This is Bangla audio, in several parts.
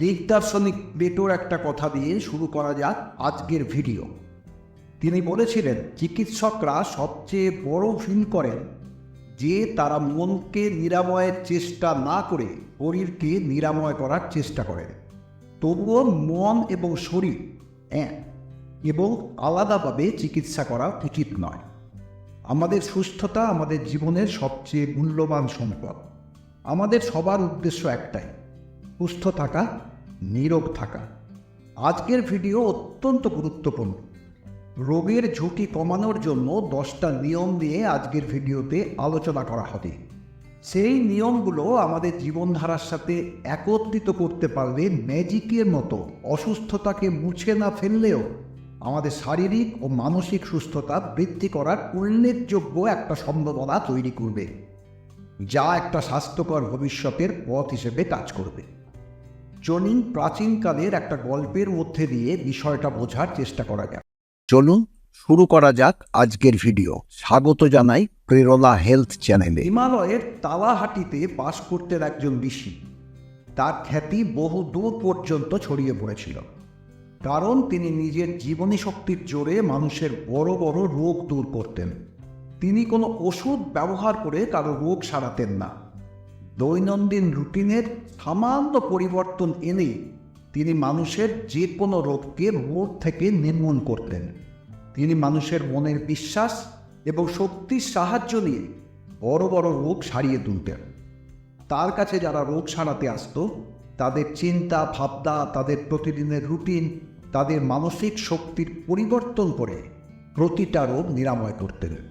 গ্রিক দার্শনিক প্লেটোর একটা কথা দিয়ে শুরু করা যাক আজকের ভিডিও। তিনি বলেছিলেন, চিকিৎসকরা সবচেয়ে বড় ফিল করেন যে তারা মনকে নিরাময়ের চেষ্টা না করে শরীরকে নিরাময় করার চেষ্টা করেন। তবুও মন এবং শরীর এক এবং আলাদাভাবে চিকিৎসা করা উচিত নয়। আমাদের সুস্থতা আমাদের জীবনের সবচেয়ে মূল্যবান সম্পদ। আমাদের সবার উদ্দেশ্য একটাই, সুস্থ থাকা নীরব থাকা। আজকের ভিডিও অত্যন্ত গুরুত্বপূর্ণ। রোগের ঝুঁকি কমানোর জন্য দশটা নিয়ম নিয়ে আজকের ভিডিওতে আলোচনা করা হবে। সেই নিয়মগুলো আমাদের জীবনধারার সাথে একত্রিত করতে পারলে ম্যাজিকের মতো অসুস্থতাকে মুছে না ফেললেও আমাদের শারীরিক ও মানসিক সুস্থতা বৃদ্ধি করার উল্লেখযোগ্য একটা সম্ভাবনা তৈরি করবে, যা একটা স্বাস্থ্যকর ভবিষ্যতের পথ হিসেবে কাজ করবে। চলুন প্রাচীনকালের একটা গল্পের মধ্যে দিয়ে বিষয়টা বোঝার চেষ্টা করা যাক। চলুন শুরু করা যাক আজকের ভিডিও। স্বাগত জানাই প্রেরণা হেলথ চ্যানেলে। হিমালয়ের তালাহাটিতে বাস করতেন একজন ঋষি। তার খ্যাতি বহু দূর পর্যন্ত ছড়িয়ে পড়েছিল। কারণ তিনি নিজের জীবনী শক্তির জোরে মানুষের বড় বড় রোগ দূর করতেন। তিনি কোনো ওষুধ ব্যবহার করে কারও রোগ সারাতেন না। দৈনন্দিন রুটিনের সামান্য পরিবর্তন এনে তিনি মানুষের যে কোনো রোগকে রোগ থেকে নির্মূল করতেন। তিনি মানুষের মনের বিশ্বাস এবং শক্তির সাহায্য নিয়ে বড় বড় রোগ সারিয়ে তুলতেন। তার কাছে যারা রোগ সারাতে আসত, তাদের চিন্তা, ভাবনা, তাদের প্রতিদিনের রুটিন, তাদের মানসিক শক্তির পরিবর্তন করে প্রতিটা রোগ নিরাময় করতেন।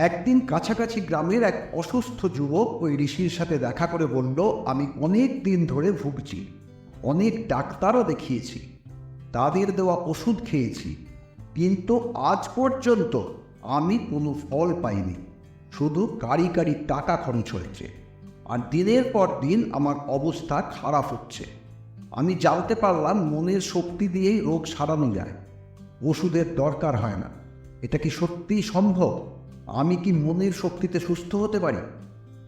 একদিন কাছাকাছি গ্রামের এক অসুস্থ যুবক ওই ঋষির সাথে দেখা করে বলল, আমি অনেক দিন ধরে ভুগছি। অনেক ডাক্তারও দেখিয়েছি। তাদের দেওয়া ওষুধ খেয়েছি। কিন্তু আজ পর্যন্ত আমি কোনো ফল পাইনি। শুধু কারি কারি টাকা খরচ হয়েছে। আর দিনের পর দিন আমার অবস্থা খারাপ হচ্ছে। আমি জানতে পারলাম মনের শক্তি দিয়েই রোগ সারানো যায়। ওষুধের দরকার হয় না। এটা কি সত্যিই সম্ভব? আমি কি মনের শক্তিতে সুস্থ হতে পারি?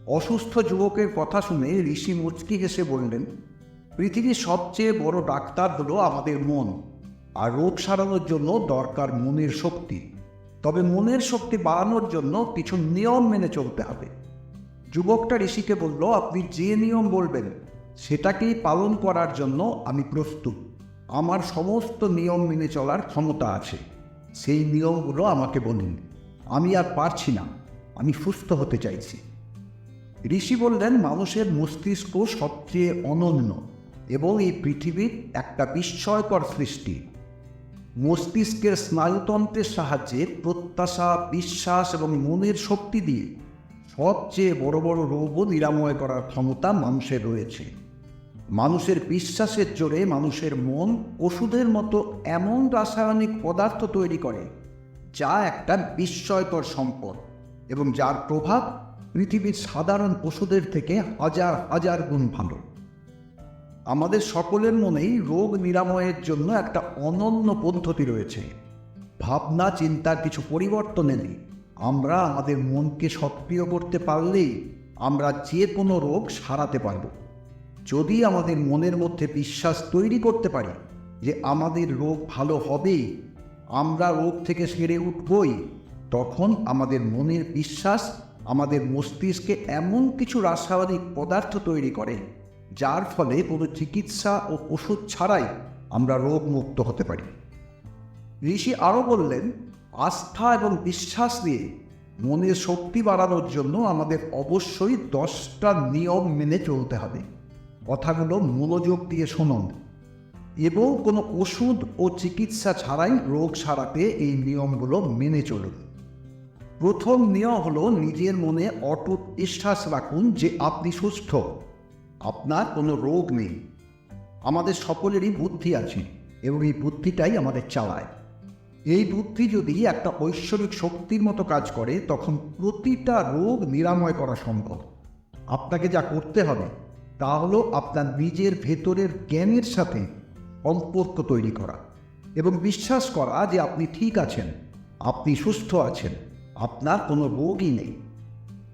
অসুস্থ যুবকের কথা শুনে ঋষি মুচকি হেসে বললেন, পৃথিবীর সবচেয়ে বড় ডাক্তার হলো আমাদের মন, আর রোগ সারানোর জন্য দরকার মনের শক্তি। তবে মনের শক্তি বাড়ানোর জন্য কিছু নিয়ম মেনে চলতে হবে। যুবকটা ঋষিকে বলল, আপনি যে নিয়ম বলবেন, সেটাকেই পালন করার জন্য আমি প্রস্তুত। আমার সমস্ত নিয়ম মেনে চলার ক্ষমতা আছে। সেই নিয়মগুলো আমাকে বলুন। আমি আর পারছি না। আমি সুস্থ হতে চাইছি। ঋষি বললেন, মানুষের মস্তিষ্ক সবচেয়ে অনন্য এবং এই পৃথিবীর একটা বিস্ময়কর সৃষ্টি। মস্তিষ্কের স্নায়ুতন্ত্রের সাহায্যে প্রত্যাশা, বিশ্বাস এবং মনের শক্তি দিয়ে সবচেয়ে বড় বড় রোগও নিরাময় করার ক্ষমতা মানুষের রয়েছে। মানুষের বিশ্বাসের জোরে মানুষের মন ওষুধের মতো এমন রাসায়নিক পদার্থ তৈরি করে যা একটা বিস্ময়কর সম্পদ এবং যার প্রভাব পৃথিবীর সাধারণ পশুদের থেকে হাজার হাজার গুণ ভালো। আমাদের সকলের মনেই রোগ নিরাময়ের জন্য একটা অনন্য পদ্ধতি রয়েছে। ভাবনা, চিন্তার কিছু পরিবর্তন এনে আমরা আমাদের মনকে সক্রিয় করতে পারলেই আমরা যে কোনো রোগ সারাতে পারব। যদি আমাদের মনের মধ্যে বিশ্বাস তৈরি করতে পারি যে আমাদের রোগ ভালো হবেই আমরা রোগ থেকে সেরে উঠবই, তখন আমাদের মনের বিশ্বাস, আমাদের মস্তিষ্কে এমন কিছু রাসায়নিক পদার্থ তৈরি করে, যার ফলে কোনো চিকিৎসা ও ওষুধ ছাড়াই আমরা রোগ মুক্ত হতে পারি। ঋষি আরও বললেন, আস্থা এবং বিশ্বাস দিয়ে মনের শক্তি বাড়ানোর জন্য আমাদের অবশ্যই দশটা নিয়ম মেনে চলতে হবে। কথাগুলো মনোযোগ দিয়ে শুনুন। এবং কোনো ওষুধ ও চিকিৎসা ছাড়াই রোগ সারাতে এই নিয়মগুলো মেনে চলুন। প্রথম নিয়ম হলো নিজের মনে অটুট বিশ্বাস রাখুন যে আপনি সুস্থ। আপনার কোনো রোগ নেই। আমাদের সকলেরই বুদ্ধি আছে এবং এই বুদ্ধিটাই আমাদের চালায়। এই বুদ্ধি যদি একটা ঐশ্বরিক শক্তির মতো কাজ করে, তখন প্রতিটা রোগ নিরাময় করা সম্ভব। আপনাকে যা করতে হবে, তা হলো আপনার নিজের ভেতরের জ্ঞানের সাথে সম্পর্ক তৈরি করা এবং বিশ্বাস করা যে আপনি ঠিক আছেন, আপনি সুস্থ আছেন, আপনার কোনো রোগই নেই।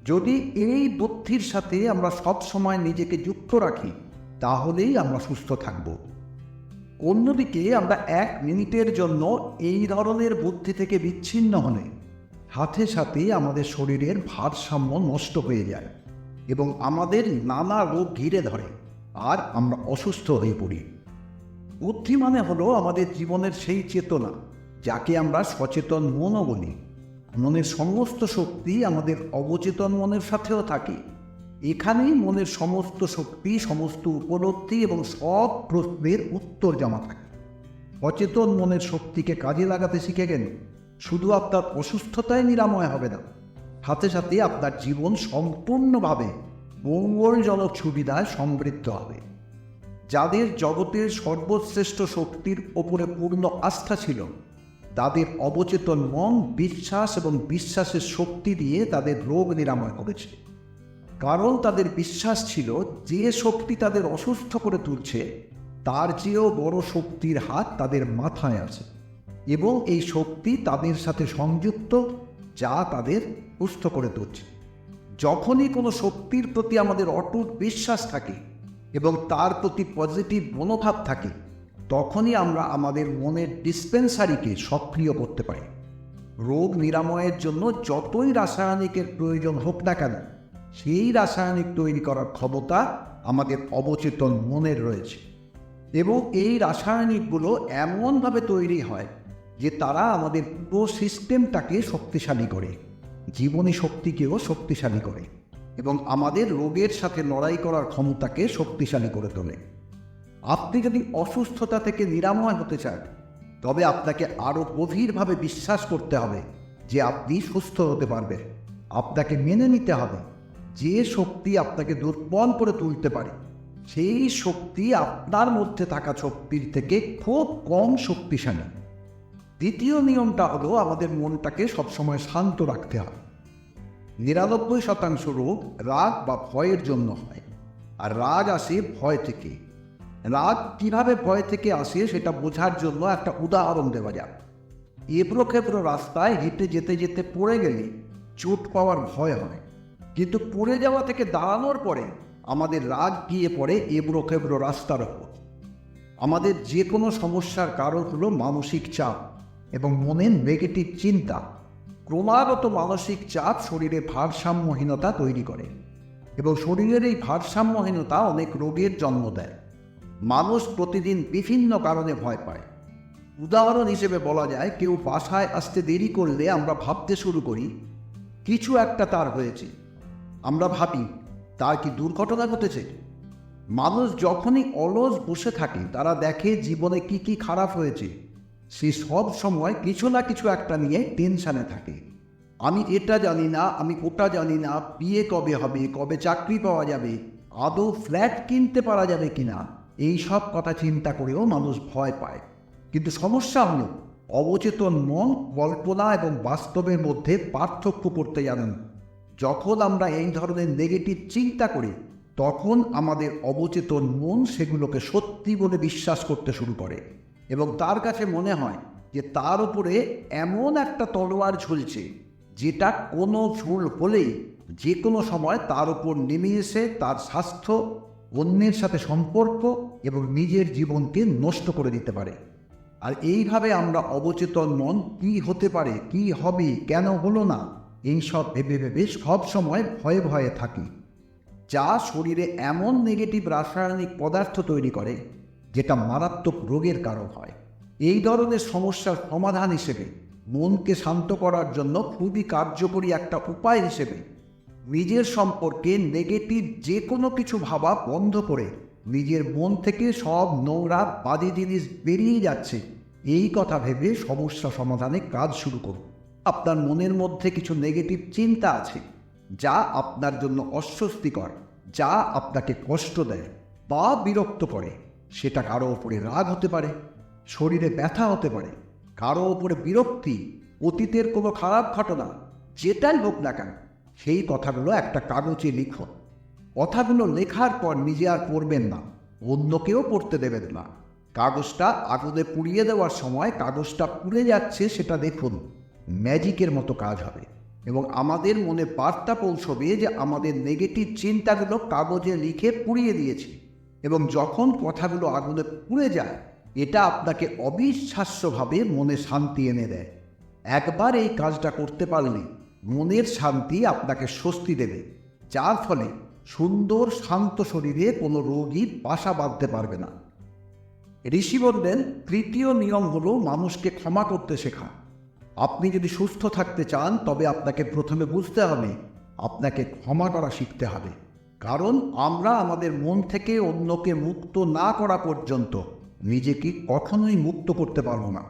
যদি এই বুদ্ধির সাথে আমরা সব সময় নিজেকে যুক্ত রাখি, তাহলেই আমরা সুস্থ থাকব। অন্যদিকে আমরা এক মিনিটের জন্য এই ধরনের বুদ্ধি থেকে বিচ্ছিন্ন হলে সাথে সাথে আমাদের শরীরের ভারসাম্য নষ্ট হয়ে যায় এবং আমাদের নানা রোগ ঘিরে ধরে, আর আমরা অসুস্থ হয়ে পড়ি। বুদ্ধি মানে হলো আমাদের জীবনের সেই চেতনা, যাকে আমরা সচেতন মনও বলি। মনের সমস্ত শক্তি আমাদের অবচেতন মনের সাথেও থাকে। এখানেই মনের সমস্ত শক্তি, সমস্ত উপলব্ধি এবং সব প্রশ্নের উত্তর জমা থাকে। অচেতন মনের শক্তিকে কাজে লাগাতে শিখে গেলে শুধু আপনার অসুস্থতায় নিরাময় হবে না, সাথে সাথে আপনার জীবন সম্পূর্ণভাবে মঙ্গলজনক সুবিধায় সমৃদ্ধ হবে। যাদের জগতের সর্বশ্রেষ্ঠ শক্তির ওপরে পূর্ণ আস্থা ছিল, তাদের অবচেতন মন, বিশ্বাস এবং বিশ্বাসের শক্তি দিয়ে তাদের রোগ নিরাময় করেছে। কারণ তাদের বিশ্বাস ছিল, যে শক্তি তাদের অসুস্থ করে তুলছে, তার চেয়েও বড় শক্তির হাত তাদের মাথায় আছে এবং এই শক্তি তাদের সাথে সংযুক্ত, যা তাদের সুস্থ করে তুলছে। যখনই কোনো শক্তির প্রতি আমাদের অটুট বিশ্বাস থাকে এবং তার প্রতি পজিটিভ মনোভাব থাকে, তখনই আমরা আমাদের মনের ডিসপেন্সারিকে সক্রিয় করতে পারি। রোগ নিরাময়ের জন্য যতই রাসায়নিকের প্রয়োজন হোক না কেন, সেই রাসায়নিক তৈরি করার ক্ষমতা আমাদের অবচেতন মনের রয়েছে। এবং এই রাসায়নিকগুলো এমনভাবে তৈরি হয় যে তারা আমাদের পুরো সিস্টেমটাকে শক্তিশালী করে, জীবনী শক্তিকেও শক্তিশালী করে। এবং আমাদের রোগের সাথে লড়াই করার ক্ষমতাকে শক্তিশালী করে তোলে। আপনি যদি অসুস্থতা থেকে নিরাময় হতে চান, তবে আপনাকে আরও গভীরভাবে বিশ্বাস করতে হবে যে আপনি সুস্থ হতে পারবেন। আপনাকে মেনে নিতে হবে যে শক্তি আপনাকে দুর্বল করে তুলতে পারে। সেই শক্তি আপনার মধ্যে থাকা শক্তির থেকে খুব কম শক্তিশালী। দ্বিতীয় নিয়মটা হলো আমাদের মনটাকে সবসময় শান্ত রাখতে হবে নিরানব্বই শতাংশ রোগ রাগ বা ভয়ের জন্য হয়। আর রাগ আসে ভয় থেকে। রাগ কীভাবে ভয় থেকে আসে সেটা বোঝার জন্য একটা উদাহরণ দেওয়া যাক। এবড়ো খেবড়ো রাস্তায় হেঁটে যেতে যেতে পড়ে গেলে চোট পাওয়ার ভয় হয়। কিন্তু পড়ে যাওয়া থেকে দাঁড়ানোর পরে আমাদের রাগ গিয়ে পড়ে এবড়ো খেবড়ো রাস্তার ওপর। আমাদের যে কোনো সমস্যার কারণ হলো মানসিক চাপ এবং মনের নেগেটিভ চিন্তা। ক্রমাগত মানসিক চাপ শরীরে ভারসাম্যহীনতা তৈরি করে এবং শরীরের এই ভারসাম্যহীনতা অনেক রোগের জন্ম দেয়। মানুষ প্রতিদিন বিভিন্ন কারণে ভয় পায়। উদাহরণ হিসেবে বলা যায়, কেউ বাসায় আসতে দেরি করলে আমরা ভাবতে শুরু করি, কিছু একটা তার হয়েছে। আমরা ভাবি, তার কি দুর্ঘটনা ঘটেছে? মানুষ যখনই অলস বসে থাকে, তারা দেখে জীবনে কি কি খারাপ হয়েছে। সে সব সময় কিছু না কিছু একটা নিয়ে টেনশানে থাকে। আমি এটা জানি না, আমি ওটা জানি না, বিয়ে কবে হবে, কবে চাকরি পাওয়া যাবে, আদৌ ফ্ল্যাট কিনতে পারা যাবে কিনা, এই সব কথা চিন্তা করেও মানুষ ভয় পায়। কিন্তু সমস্যা হলো, অবচেতন মন কল্পনা এবং বাস্তবের মধ্যে পার্থক্য করতে জানেন যখন আমরা এই ধরনের নেগেটিভ চিন্তা করি, তখন আমাদের অবচেতন মন সেগুলোকে সত্যি বলে বিশ্বাস করতে শুরু করে। এবং তার কাছে মনে হয় যে তার উপরে এমন একটা তলোয়ার ঝুলছে, যেটা কোনো ভুল হলেই যে কোনো সময় তার উপর নেমে এসে তার স্বাস্থ্য, অন্যের সাথে সম্পর্ক এবং নিজের জীবনকে নষ্ট করে দিতে পারে। আর এইভাবে আমরা অবচেতন মন কি হতে পারে, কি হবে, কেন হলো না, এইসব ভেবে ভেবে সব সময় ভয়ে ভয়ে থাকি। যা শরীরে এমন নেগেটিভ রাসায়নিক পদার্থ তৈরি করে যেটা মারাত্মক রোগের কারণ হয়। এই ধরনের সমস্যার সমাধান হিসেবে মনকে শান্ত করার জন্য খুবই কার্যকরী একটা উপায় হিসেবে নিজের সম্পর্কে নেগেটিভ যে কোনো কিছু ভাবা বন্ধ করে নিজের মন থেকে সব নোংরা, বাজে জিনিস বেরিয়ে যাচ্ছে। এই কথা ভেবে সমস্যা সমাধানে কাজ শুরু করুন। আপনার মনের মধ্যে কিছু নেগেটিভ চিন্তা আছে, যা আপনার জন্য অস্বস্তিকর, যা আপনাকে কষ্ট দেয় বা বিরক্ত করে। সেটা কারও ওপরে রাগ হতে পারে, শরীরে ব্যথা হতে পারে, কারও ওপরে বিরক্তি, অতীতের কোনো খারাপ ঘটনা, যেটাই হোক না কেন, সেই কথাগুলো একটা কাগজে লিখো। কথাগুলো লেখার পর নিজে আর পড়বেন না, অন্যকেও পড়তে দেবেন না। কাগজটা আগুনে পুড়িয়ে দেওয়ার সময় কাগজটা পুড়ে যাচ্ছে সেটা দেখুন, ম্যাজিকের মতো কাজ হবে এবং আমাদের মনে বার্তা পৌঁছবে যে আমাদের নেগেটিভ চিন্তাগুলো কাগজে লিখে পুড়িয়ে দিয়েছি। এবং যখন কথাগুলো আগুনে পুড়ে যায়, এটা আপনাকে অবিশ্বাস্যভাবে মনে শান্তি এনে দেয়। একবার এই কাজটা করতে পারলে মনের শান্তি আপনাকে স্বস্তি দেবে, যার ফলে সুন্দর, শান্ত শরীরে কোনো রোগী বাসা বাঁধতে পারবে না। ঋষি বললেন, তৃতীয় নিয়ম হলো মানুষকে ক্ষমা করতে শেখা। আপনি যদি সুস্থ থাকতে চান, তবে আপনাকে প্রথমে বুঝতে হবে, আপনাকে ক্ষমা করা শিখতে হবে। কারণ আমরা আমাদের মন থেকে অন্যকে মুক্ত না করা পর্যন্ত নিজেকে কখনোই মুক্ত করতে পারব না।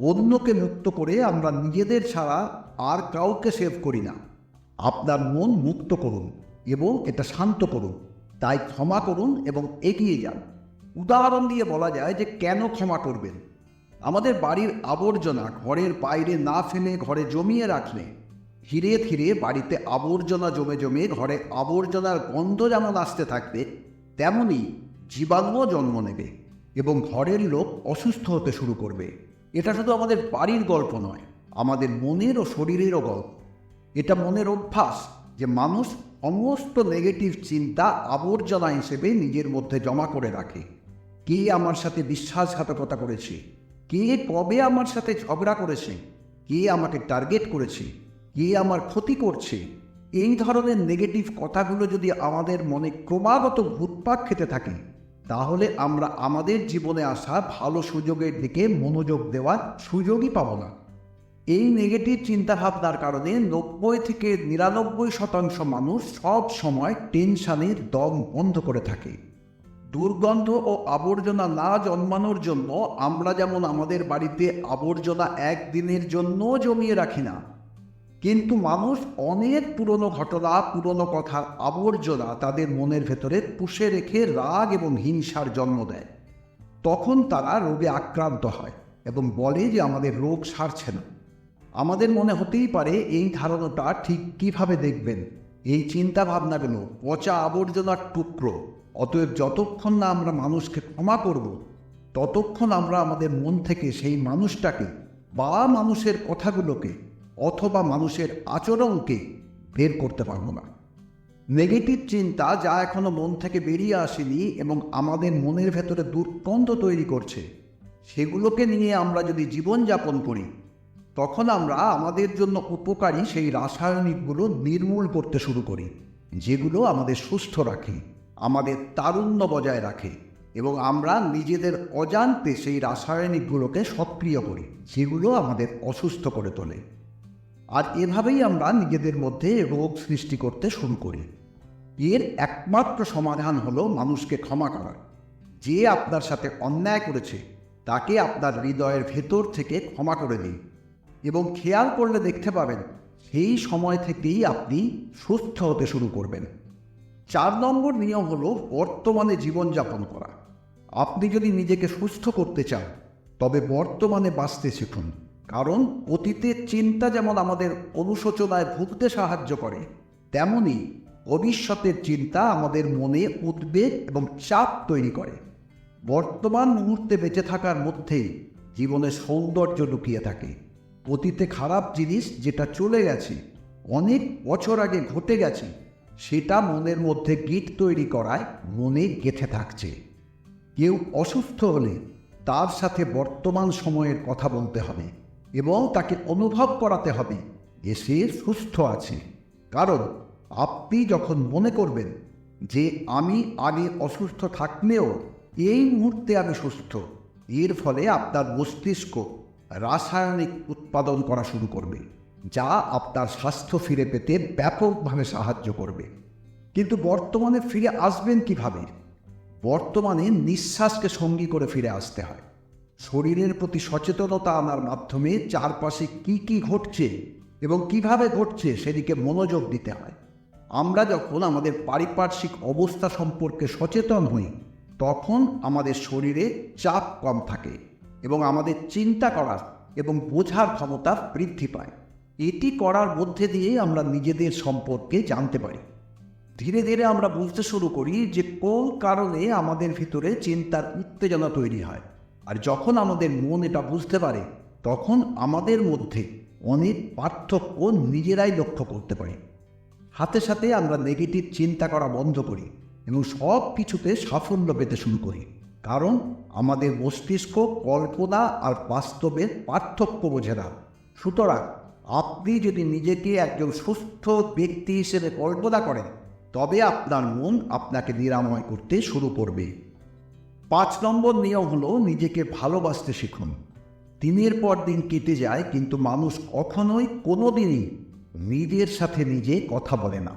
অন্যকে মুক্ত করে আমরা নিজেদের ছাড়া আর কাউকে সেভ করি না। আপনার মন মুক্ত করুন এবং এটা শান্ত করুন, তাই ক্ষমা করুন এবং এগিয়ে যান। উদাহরণ দিয়ে বলা যায় যে কেন ক্ষমা করবেন? আমাদের বাড়ির আবর্জনা ঘরের বাইরে না ফেলে ঘরে জমিয়ে রাখলে ধীরে ধীরে বাড়িতে আবর্জনা জমে জমে ঘরে আবর্জনার গন্ধ যেমন আসতে থাকবে তেমনই জীবাণুও জন্ম নেবে এবং ঘরের লোক অসুস্থ হতে শুরু করবে। এটা শুধু আমাদের বাড়ির গল্প নয়, আমাদের মনের ও শরীরেরও গল্প। এটা মনের অভ্যাস যে মানুষ সমস্ত নেগেটিভ চিন্তা আবর্জনা হিসেবে নিজের মধ্যে জমা করে রাখে। কে আমার সাথে বিশ্বাসঘাতকতা করেছে? কে কবে আমার সাথে ঝগড়া করেছে? কে আমাকে টার্গেট করেছে? কে আমার ক্ষতি করছে। এই ধরনের নেগেটিভ কথাগুলো যদি আমাদের মনে ক্রমাগত ঘুরপাক খেতে থাকে, তাহলে আমরা আমাদের জীবনে আসা ভালো সুযোগের দিকে মনোযোগ দেওয়ার সুযোগই পাবো না। এই নেগেটিভ চিন্তাভাবনার কারণে নব্বই থেকে নিরানব্বই শতাংশ মানুষ সব সময় টেনশানের দম বন্ধ করে থাকে। দুর্গন্ধ ও আবর্জনা না জন্মানোর জন্য আমরা যেমন আমাদের বাড়িতে আবর্জনা একদিনের জন্য জমিয়ে রাখি না কিন্তু মানুষ অনেক পুরনো ঘটনা, পুরনো কথার আবর্জনা তাদের মনের ভেতরে পুষে রেখে রাগ এবং হিংসার জন্ম দেয়। তখন তারা রোগে আক্রান্ত হয় এবং বলে যে আমাদের রোগ সারছে না। আমাদের মনে হতেই পারে এই ধারণাটা ঠিক কীভাবে দেখবেন? এই চিন্তা ভাবনাগুলো পচা আবর্জনার টুকরো। অতএব যতক্ষণ না আমরা মানুষকে ক্ষমা করব, ততক্ষণ আমরা আমাদের মন থেকে সেই মানুষটাকে বা মানুষের কথাগুলোকে অথবা মানুষের আচরণকে বের করতে পারব না। নেগেটিভ চিন্তা যা এখনও মন থেকে বেরিয়ে আসেনি এবং আমাদের মনের ভেতরে দুর্গন্ধ তৈরি করছে, সেগুলোকে নিয়ে আমরা যদি জীবনযাপন করি, তখন আমরা আমাদের জন্য উপকারী সেই রাসায়নিকগুলো নির্মূল করতে শুরু করি, যেগুলো আমাদের সুস্থ রাখে, আমাদের তারুণ্য বজায় রাখে এবং আমরা নিজেদের অজান্তে সেই রাসায়নিকগুলোকে সক্রিয় করি যেগুলো আমাদের অসুস্থ করে তোলে। আর এভাবেই আমরা নিজেদের মধ্যে রোগ সৃষ্টি করতে শুরু করি। এর একমাত্র সমাধান হলো মানুষকে ক্ষমা করা। যে আপনার সাথে অন্যায় করেছে, তাকে আপনার হৃদয়ের ভেতর থেকে ক্ষমা করে দিন। এবং খেয়াল করলে দেখতে পাবেন, সেই সময় থেকেই আপনি সুস্থ হতে শুরু করবেন। চার নম্বর নিয়ম হল বর্তমানে জীবনযাপন করা। আপনি যদি নিজেকে সুস্থ করতে চান, তবে বর্তমানে বাঁচতে শিখুন। কারণ অতীতের চিন্তা যেমন আমাদের অনুশোচনায় ভুগতে সাহায্য করে, তেমনি ভবিষ্যতের চিন্তা আমাদের মনে উদ্বেগ এবং চাপ তৈরি করে। বর্তমান মুহূর্তে বেঁচে থাকার মধ্যেই জীবনের সৌন্দর্য লুকিয়ে থাকে। অতীতে খারাপ জিনিস যেটা চলে গেছে, অনেক বছর আগে ঘটে গেছে, সেটা মনের মধ্যে গিট তৈরি করায় মনে গেঁথে থাকছে। কেউ অসুস্থ হলে তার সাথে বর্তমান সময়ের কথা বলতে হবে। এবং তাকে অনুভব করাতে হবে। যে সে সুস্থ আছে। কারণ আপনি যখন মনে করবেন যে আমি আগে অসুস্থ থাকলেও এই মুহূর্তে আমি সুস্থ, এর ফলে আপনার মস্তিষ্ক রাসায়নিক উৎপাদন করা শুরু করবে, যা আপনার স্বাস্থ্য ফিরে পেতে ব্যাপকভাবে সাহায্য করবে। কিন্তু বর্তমানে ফিরে আসবেন কীভাবে? বর্তমানে নিঃশ্বাসকে সঙ্গী করে ফিরে আসতে হয়। শরীরের প্রতি সচেতনতা আনার মাধ্যমে চারপাশে কি কি ঘটছে এবং কীভাবে ঘটছে সেদিকে মনোযোগ দিতে হয়। আমরা যখন আমাদের পারিপার্শ্বিক অবস্থা সম্পর্কে সচেতন হই, তখন আমাদের শরীরে চাপ কম থাকে এবং আমাদের চিন্তা করার এবং বোঝার ক্ষমতা বৃদ্ধি পায়। এটি করার মধ্যে দিয়ে আমরা নিজেদের সম্পর্কে জানতে পারি। ধীরে ধীরে আমরা বুঝতে শুরু করি যে কোন কারণে আমাদের ভিতরে চিন্তার উত্তেজনা তৈরি হয়। আর যখন আমাদের মন এটা বুঝতে পারে, তখন আমাদের মধ্যে অনেক পার্থক্য নিজেরাই লক্ষ্য করতে পারি। হাতে সাথে আমরা নেগেটিভ চিন্তা করা বন্ধ করি এবং সব কিছুতে সাফল্য পেতে শুরু করি। কারণ আমাদের মস্তিষ্ক কল্পনা আর বাস্তবের পার্থক্য বোঝে না। সুতরাং আপনি যদি নিজেকে একজন সুস্থ ব্যক্তি হিসেবে কল্পনা করেন, তবে আপনার মন আপনাকে নিরাময় করতে শুরু করবে। পাঁচ নম্বর নিয়ম হলো নিজেকে ভালোবাসতে শিখুন। দিনের পর দিন কেটে যায়, কিন্তু মানুষ কখনোই কোনো দিনই নিজের সাথে নিজে কথা বলে না।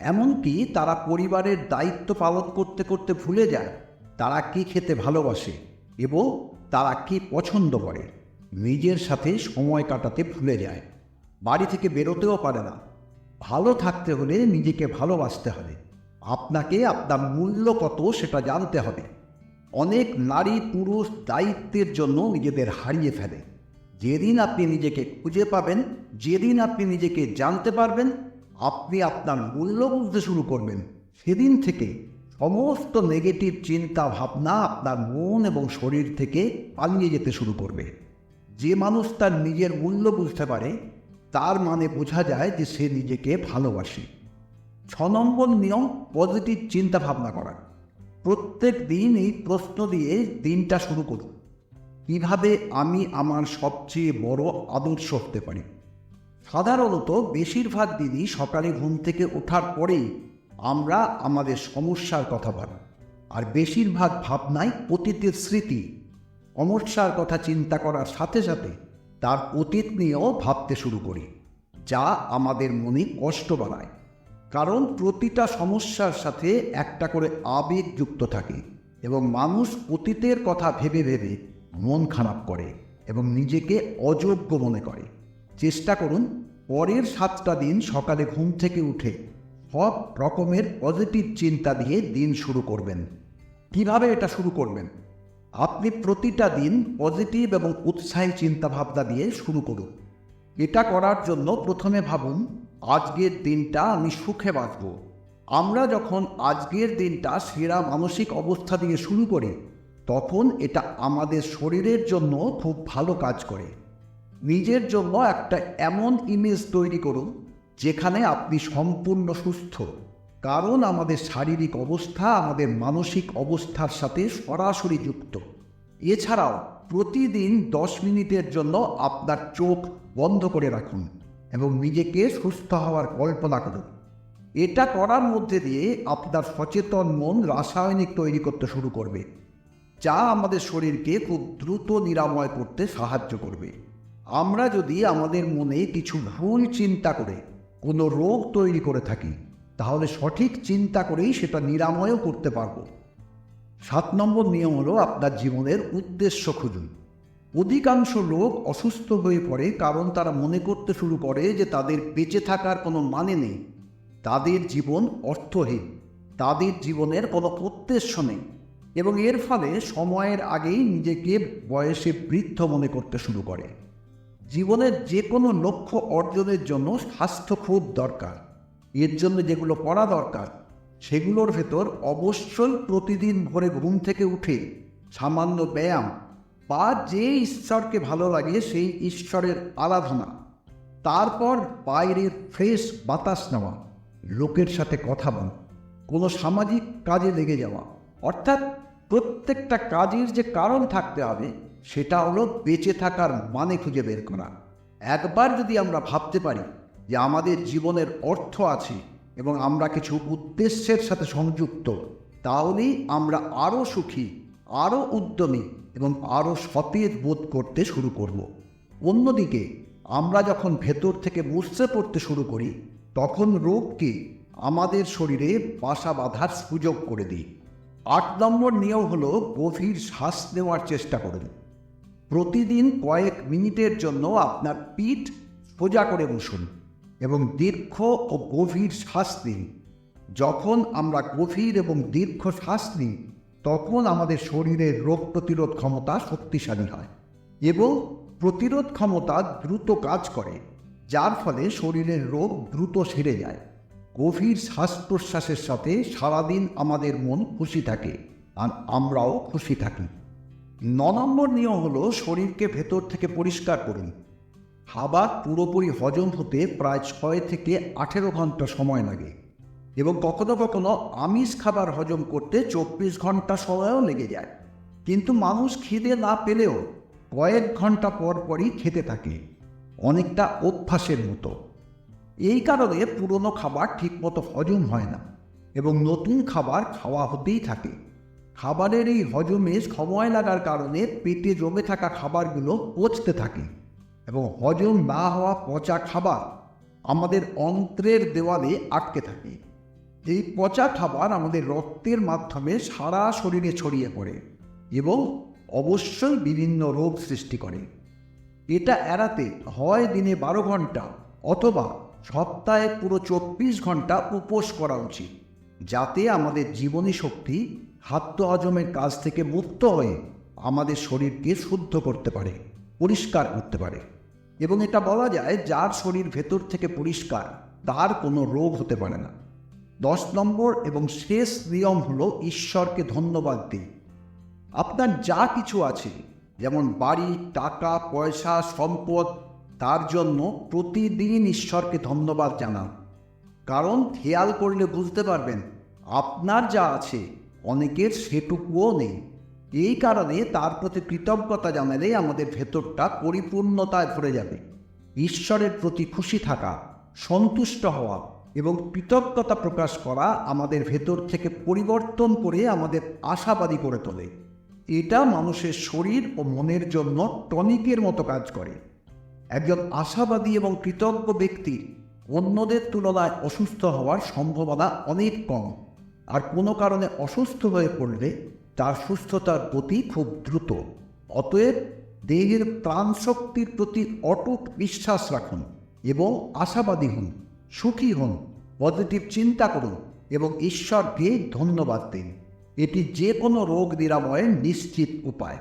এমনকি তারা পরিবারের দায়িত্ব পালন করতে করতে ভুলে যায়, তারা কি খেতে ভালোবাসে এবং তারা কি পছন্দ করে। নিজের সাথে সময় কাটাতে ভুলে যায়, বাড়ি থেকে বেরোতেও পারে না। ভালো থাকতে হলে নিজেকে ভালোবাসতে হবে। আপনাকে আপনার মূল্য কত সেটা জানতে হবে। অনেক নারী পুরুষ দায়িত্বের জন্য নিজেদের হারিয়ে ফেলে। যেদিন আপনি নিজেকে খুঁজে পাবেন, যেদিন আপনি নিজেকে জানতে পারবেন, আপনি আপনার মূল্য বুঝতে শুরু করবেন। সেদিন থেকে সমস্ত নেগেটিভ চিন্তা ভাবনা আপনার মন এবং শরীর থেকে পালিয়ে যেতে শুরু করবে। যে মানুষ তার নিজের মূল্য বুঝতে পারে, তার মানে বোঝা যায় যে সে নিজেকে ভালোবাসে। ছ নম্বর নিয়ম পজিটিভ চিন্তা ভাবনা করা। প্রত্যেক দিন এই প্রশ্ন দিয়ে দিনটা শুরু করুন কীভাবে আমি আমার সবচেয়ে বড় আদর্শ হতে পারি? সাধারণত বেশিরভাগ দিনই সকালে ঘুম থেকে ওঠার পরেই আমরা আমাদের সমস্যার কথা ভাবি। আর বেশিরভাগ ভাবনাই অতীতের স্মৃতি। সমস্যার কথা চিন্তা করার সাথে সাথে তার অতীত নিয়েও ভাবতে শুরু করি, যা আমাদের মনে কষ্ট বাড়ায়। কারণ প্রতিটা সমস্যার সাথে একটা করে আবেগ যুক্ত থাকে এবং মানুষ অতীতের কথা ভেবে ভেবে মন খারাপ করে এবং নিজেকে অযোগ্য মনে করে। চেষ্টা করুন পরের সাতটা দিন সকালে ঘুম থেকে উঠে সব রকমের পজিটিভ চিন্তা দিয়ে দিন শুরু করবেন। কীভাবে এটা শুরু করবেন? আপনি প্রতিটা দিন পজিটিভ এবং উৎসাহী চিন্তাভাবনা দিয়ে শুরু করুন। এটা করার জন্য প্রথমে ভাবুন আজকের দিনটা আমি সুখে বাঁচব। আমরা যখন আজকের দিনটা সেরা মানসিক অবস্থা দিয়ে শুরু করি, তখন এটা আমাদের শরীরের জন্য খুব ভালো কাজ করে। নিজের জন্য একটা এমন ইমেজ তৈরি করুন, যেখানে আপনি সম্পূর্ণ সুস্থ। কারণ আমাদের শারীরিক অবস্থা আমাদের মানসিক অবস্থার সাথে সরাসরি যুক্ত। এছাড়াও প্রতিদিন দশ মিনিটের জন্য আপনার চোখ বন্ধ করে রাখুন। এবং নিজেকে সুস্থ হওয়ার কল্পনা করুন। এটা করার মধ্যে দিয়ে আপনার সচেতন মন রাসায়নিক তৈরি করতে শুরু করবে, যা আমাদের শরীরকে খুব দ্রুত নিরাময় করতে সাহায্য করবে। আমরা যদি আমাদের মনে কিছু ভুল চিন্তা করে, কোনো রোগ তৈরি করে থাকি, তাহলে সঠিক চিন্তা করেই সেটা নিরাময়ও করতে পারব। সাত নম্বর নিয়ম হলো আপনার জীবনের উদ্দেশ্য খুঁজুন। অধিকাংশ লোক অসুস্থ হয়ে পড়ে কারণ তারা মনে করতে শুরু করে যে তাদের বেঁচে থাকার কোনো মানে নেই। তাদের জীবন অর্থহীন। তাদের জীবনের কোনো উদ্দেশ্য নেই। এবং এর ফলে সময়ের আগেই নিজেকে বয়সে বৃদ্ধ মনে করতে শুরু করে। জীবনের যে কোনো লক্ষ্য অর্জনের জন্য স্বাস্থ্য খুব দরকার। এর জন্য যেগুলো করা দরকার, সেগুলোর ভেতর অবশ্যই প্রতিদিন ভোরে ঘুম থেকে উঠে সামান্য ব্যায়াম বা যে ঈশ্বরকে ভালো লাগে সেই ঈশ্বরের আরাধনা। তারপর বাইরের ফ্রেশ বাতাস নেওয়া, লোকের সাথে কথা বলা, কোনো সামাজিক কাজে লেগে যাওয়া। অর্থাৎ প্রত্যেকটা কাজের যে কারণ থাকতে হবে, সেটা হলো বেঁচে থাকার মানে খুঁজে বের করা। একবার যদি আমরা ভাবতে পারি যে আমাদের জীবনের অর্থ আছে এবং আমরা কিছু উদ্দেশ্যের সাথে সংযুক্ত, তাহলেই আমরা আরও সুখী, আরও উদ্যমী এবং আরও সতেজ বোধ করতে শুরু করব। অন্যদিকে, আমরা যখন ভেতর থেকে বুঝতে পড়তে শুরু করি, তখন রোগকে আমাদের শরীরে বাসা বাঁধার সুযোগ করে দিই। আট নম্বর নিয়ম হলো গভীর শ্বাস নেওয়ার চেষ্টা করুন। প্রতিদিন কয়েক মিনিটের জন্য আপনার পিঠ সোজা করে বসুন এবং দীর্ঘ ও গভীর শ্বাস নিন। যখন আমরা গভীর এবং দীর্ঘ শ্বাস নিই তখন আমাদের শরীরের রোগ প্রতিরোধ ক্ষমতা শক্তিশালী হয় এবং প্রতিরোধ ক্ষমতা দ্রুত কাজ করে, যার ফলে শরীরের রোগ দ্রুত সেরে যায়। গভীর শ্বাস প্রশ্বাসের সাথে সারাদিন আমাদের মন খুশি থাকে আর আমরাও খুশি থাকি। ন নম্বর নিয়ম হলো শরীরকে ভেতর থেকে পরিষ্কার করুন। খাবার পুরোপুরি হজম হতে প্রায় ছয় থেকে আঠেরো ঘণ্টা সময় লাগে। এবং কখনো কখনো আমিষ খাবার হজম করতে চব্বিশ ঘণ্টা সময়ও লেগে যায়। কিন্তু মানুষ খিদে না পেলেও কয়েক ঘণ্টা পর পরই খেতে থাকে, অনেকটা অভ্যাসের মতো। এই কারণে পুরনো খাবার ঠিকমতো হজম হয় না এবং নতুন খাবার খাওয়া হতেই থাকে। খাবারের এই হজমে সময় লাগার কারণে পেটে জমে থাকা খাবারগুলো পচতে থাকে এবং হজম না হওয়া পচা খাবার আমাদের অন্ত্রের দেওয়ালে আটকে থাকে। এই পচা খাবার আমাদের রক্তের মাধ্যমে সারা শরীরে ছড়িয়ে পড়ে এবং অবশ্যই বিভিন্ন রোগ সৃষ্টি করে। এটা এড়াতে হয় দিনে বারো ঘণ্টা অথবা সপ্তাহে পুরো চব্বিশ ঘণ্টা উপোস করা উচিত, যাতে আমাদের জীবনী শক্তি খাদ্য হজমের কাজ থেকে মুক্ত হয়ে আমাদের শরীরকে শুদ্ধ করতে পারে, পরিষ্কার করতে পারে। এবং এটা বলা যায়, যার শরীর ভেতর থেকে পরিষ্কার, তার কোনো রোগ হতে পারে না। দশ নম্বর এবং শেষ নিয়ম হল ঈশ্বরকে ধন্যবাদ দিই। আপনার যা কিছু আছে, যেমন বাড়ি, টাকা, পয়সা, সম্পদ, তার জন্য প্রতিদিন ঈশ্বরকে ধন্যবাদ জানান। কারণ খেয়াল করলে বুঝতে পারবেন, আপনার যা আছে, অনেকের সেটুকুও নেই। এই কারণে তার প্রতি কৃতজ্ঞতা জানালে আমাদের ভেতরটা পরিপূর্ণতায় ভরে যাবে। ঈশ্বরের প্রতি খুশি থাকা, সন্তুষ্ট হওয়া এবং কৃতজ্ঞতা প্রকাশ করা আমাদের ভেতর থেকে পরিবর্তন করে আমাদের আশাবাদী করে তোলে। এটা মানুষের শরীর ও মনের জন্য টনিকের মতো কাজ করে। একজন আশাবাদী এবং কৃতজ্ঞ ব্যক্তির অন্যদের তুলনায় অসুস্থ হওয়ার সম্ভাবনা অনেক কম। আর কোনো কারণে অসুস্থ হয়ে পড়লে তার সুস্থতার গতি খুব দ্রুত। অতএব দেহের প্রাণশক্তির প্রতি অটুট বিশ্বাস রাখুন এবং আশাবাদী হন। সুখী হন পজিটিভ চিন্তা করুন এবং ঈশ্বরকে ধন্যবাদ দিন। এটি যে কোনো রোগ নিরাময়ের নিশ্চিত উপায়।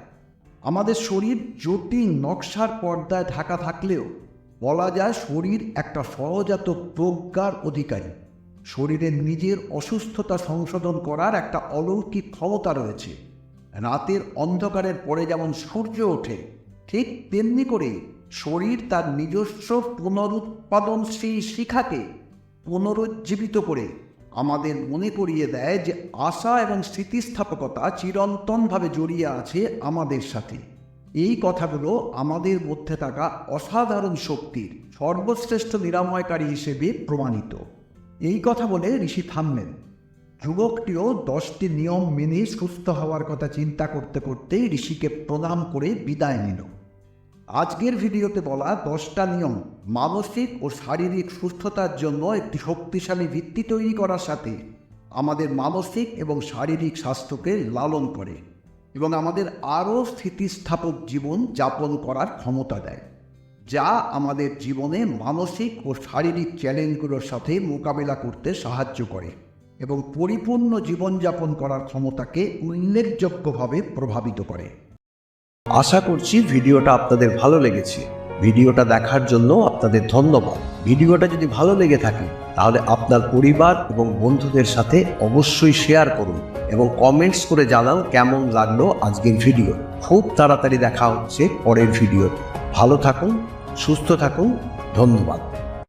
আমাদের শরীর জটিল নকশার পর্দায় ঢাকা থাকলেও বলা যায় শরীর একটা সহজাত প্রজ্ঞার অধিকারী। শরীরের নিজের অসুস্থতা সংশোধন করার একটা অলৌকিক ক্ষমতা রয়েছে। রাতের অন্ধকারের পরে যেমন সূর্য ওঠে, ঠিক তেমনি করে শরীর তার নিজস্ব পুনরুৎপাদনশীল শিখাকে পুনরুজ্জীবিত করে। আমাদের মনে করিয়ে দেয় যে আশা এবং স্থিতিস্থাপকতা চিরন্তনভাবে জড়িয়ে আছে আমাদের সাথে। এই কথাগুলো আমাদের মধ্যে থাকা অসাধারণ শক্তির সর্বশ্রেষ্ঠ নিরাময়কারী হিসেবে প্রমাণিত। এই কথা বলে ঋষি থামলেন। যুবকটিও দশটি নিয়ম মেনে সুস্থ হওয়ার কথা চিন্তা করতে করতে ঋষিকে প্রণাম করে বিদায় নিল। আজকের ভিডিওতে বলা দশটা নিয়ম, মানসিক ও শারীরিক সুস্থতার জন্য একটি শক্তিশালী ভিত্তি তৈরি করার সাথে আমাদের মানসিক এবং শারীরিক স্বাস্থ্যকে লালন করে এবং আমাদের আরও স্থিতিস্থাপক জীবন যাপন করার ক্ষমতা দেয়, যা আমাদের জীবনে মানসিক ও শারীরিক চ্যালেঞ্জগুলোর সাথে মোকাবেলা করতে সাহায্য করে এবং পরিপূর্ণ জীবনযাপন করার ক্ষমতাকে উল্লেখযোগ্যভাবে প্রভাবিত করে। আশা করছি ভিডিওটা আপনাদের ভালো লেগেছে। ভিডিওটা দেখার জন্য আপনাদের ধন্যবাদ। ভিডিওটা যদি ভালো লেগে থাকে, তাহলে আপনার পরিবার এবং বন্ধুদের সাথে অবশ্যই শেয়ার করুন এবং কমেন্টস করে জানান কেমন লাগল আজকের ভিডিও। খুব তাড়াতাড়ি দেখা হচ্ছে পরের ভিডিওতে। ভালো থাকুন, সুস্থ থাকুন, ধন্যবাদ।